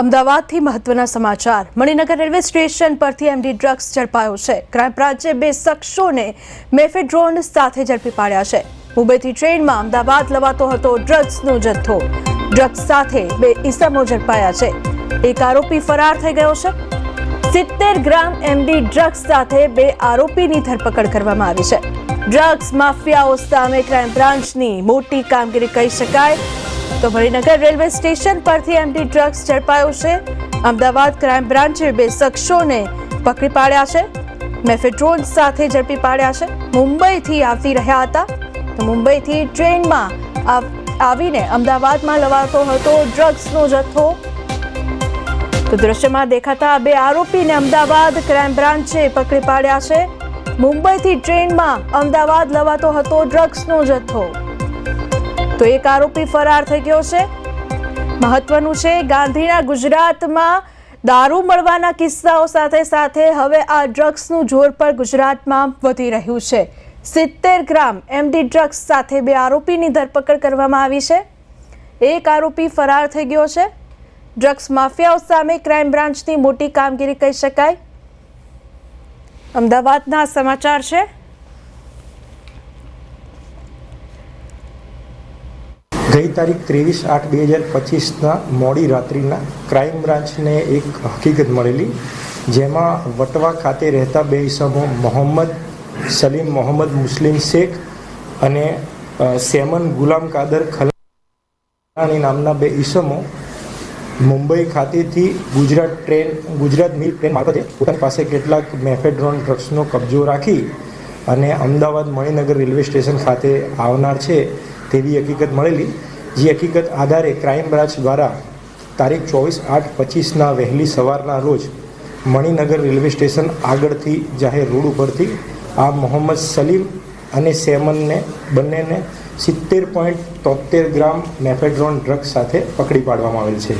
અમદાવાદથી મહત્વના સમાચાર. મણિનગર રેલવે સ્ટેશન પરથી એમડી ડ્રગ્સ ઝડપાયો છે. ક્રાઇમ બ્રાન્ચે બે શખ્સોને મેફેડ્રોન સાથે ઝડપી પાડ્યા છે. મુંબઈથી ટ્રેનમાં અમદાવાદ લવાતો હતો ડ્રગ્સનો જથ્થો. ડ્રગ્સ સાથે બે ઇસમો ઝડપાયા છે. એક આરોપી ફરાર થઈ ગયો છે. સિત્તેર ગ્રામ એમડી ડ્રગ્સ સાથે બે આરોપીની ધરપકડ કરવામાં આવી છે. ડ્રગ્સ માફિયાઓ સામે ક્રાઇમ બ્રાન્ચની મોટી કામગીરી કહી શકાય. તો મણિનગર રેલવે સ્ટેશન પરથી એમટી ડ્રગ્સ ઝડપાયો છે. અમદાવાદ ક્રાઇમ બ્રાન્ચે બે શખ્સોને પકડી પાડ્યા છે. મેફેડ્રોન સાથે ઝડપી પાડ્યા છે. મુંબઈથી આવતી રહ્યા હતા. તો મુંબઈથી ટ્રેનમાં આવીને અમદાવાદમાં લવાતો હતો ડ્રગ્સનો જથ્થો. તો દ્રશ્યમાં દેખાતા બે આરોપીને અમદાવાદ ક્રાઇમ બ્રાન્ચે પકડી પાડ્યા છે. મુંબઈથી ટ્રેનમાં અમદાવાદ લવાતો હતો ડ્રગ્સનો જથ્થો. તો એક આરોપી ફરાર થઈ ગયો છે. મહત્વનું છે, ગાંધીના ગુજરાતમાં દારૂ મળવાના કિસ્સાઓ સાથે સાથે હવે આ ડ્રગ્સનું જોર પણ ગુજરાતમાં વધી રહ્યું છે. સિત્તેર ગ્રામ એમડી ડ્રગ્સ સાથે બે આરોપીની ધરપકડ કરવામાં આવી છે. એક આરોપી ફરાર થઈ ગયો છે. ડ્રગ્સ માફિયાઓ સામે ક્રાઇમ બ્રાન્ચની મોટી કામગીરી કહી શકાય. અમદાવાદના સમાચાર છે. ગઈ તારીખ ત્રેવીસ આઠ બે હજાર પચીસના મોડી રાત્રિના ક્રાઇમ બ્રાન્ચને એક હકીકત મળેલી, જેમાં વટવા ખાતે રહેતા બે ઈસમો, મોહમ્મદ સલીમ, મોહમ્મદ મુસ્લિમ શેખ અને સેમન ગુલામ કાદર ખલાણી નામના બે ઈસમો મુંબઈ ખાતેથી Gujarat train, Gujarat mail train મારફતે પોતાની પાસે કેટલાક મેફેડ્રોન ડ્રગ્સનો કબજો રાખી અને અમદાવાદ મણિનગર રેલવે સ્ટેશન ખાતે આવનાર છે. તેવી હકીકત મળેલી, જે હકીકત આધારે ક્રાઇમ બ્રાન્ચ દ્વારા તારીખ ચોવીસ આઠ પચીસના વહેલી સવારના રોજ મણિનગર રેલવે સ્ટેશન આગળથી જાહેર રોડ ઉપરથી આ મોહમ્મદ સલીમ અને સેમનને, બંનેને સિત્તેર પોઈન્ટ તોતેર ગ્રામ મેફેડ્રોન ડ્રગ્સ સાથે પકડી પાડવામાં આવેલ છે.